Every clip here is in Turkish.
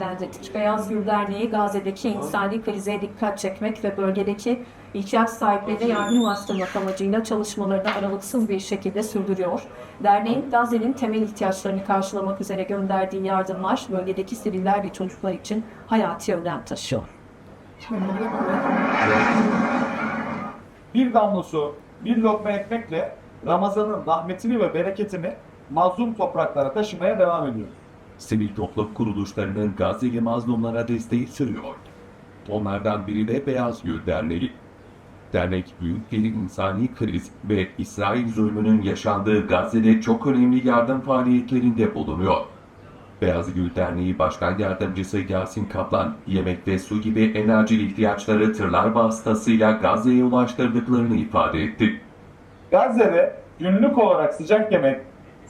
değerlendirdik. Beyaz Gül Derneği Gazze'deki insani krize dikkat çekmek ve bölgedeki ihtiyaç sahiplerine yardım ulaştırmak amacıyla çalışmalarını aralıksız bir şekilde sürdürüyor. Derneğin Gazze'nin temel ihtiyaçlarını karşılamak üzere gönderdiği yardımlar bölgedeki siviller ve çocuklar için hayati önem taşıyor. Bir damla su, bir lokma ekmekle Ramazan'ın rahmetini ve bereketini mazlum topraklara taşımaya devam ediyor. Sivil toplum kuruluşlarının Gazze'li mazlumlara desteği sürüyor. Onlardan biri de Beyaz Gül Derneği. Dernek büyük bir insani kriz ve İsrail zulmünün yaşandığı Gazze'de çok önemli yardım faaliyetlerinde bulunuyor. Beyaz Gül Derneği Başkan Yardımcısı Yasin Kaplan, yemek ve su gibi enerji ihtiyaçları tırlar vasıtasıyla Gazze'ye ulaştırdıklarını ifade etti. Gazze'de günlük olarak sıcak yemek,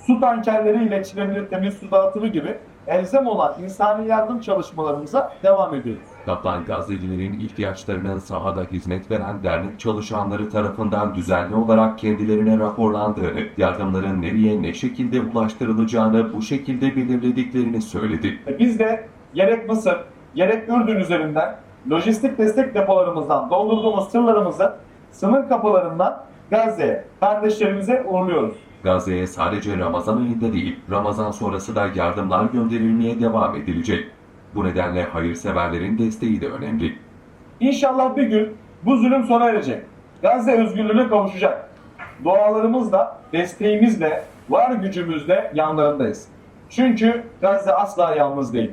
su tankerleriyle içilebilir temiz su dağıtımı gibi elzem olan insani yardım çalışmalarımıza devam ediyoruz. Kaplan Gazze'lilerin ihtiyaçlarının sahada hizmet veren dernek çalışanları tarafından düzenli olarak kendilerine raporlandığını, yardımların nereye ne şekilde ulaştırılacağını bu şekilde belirlediklerini söyledi. Ve Biz de gerek Mısır, gerek Ürdün üzerinden lojistik destek depolarımızdan doldurduğumuz tırlarımızı sınır kapılarından Gazze'ye, kardeşlerimize uğurluyoruz. Gazze'ye sadece Ramazan ayında değil, Ramazan sonrası da yardımlar gönderilmeye devam edilecek. Bu nedenle hayırseverlerin desteği de önemli. İnşallah bir gün bu zulüm sona erecek. Gazze özgürlüğüne kavuşacak. Dualarımızla, desteğimizle, var gücümüzle yanlarındayız. Çünkü Gazze asla yalnız değil.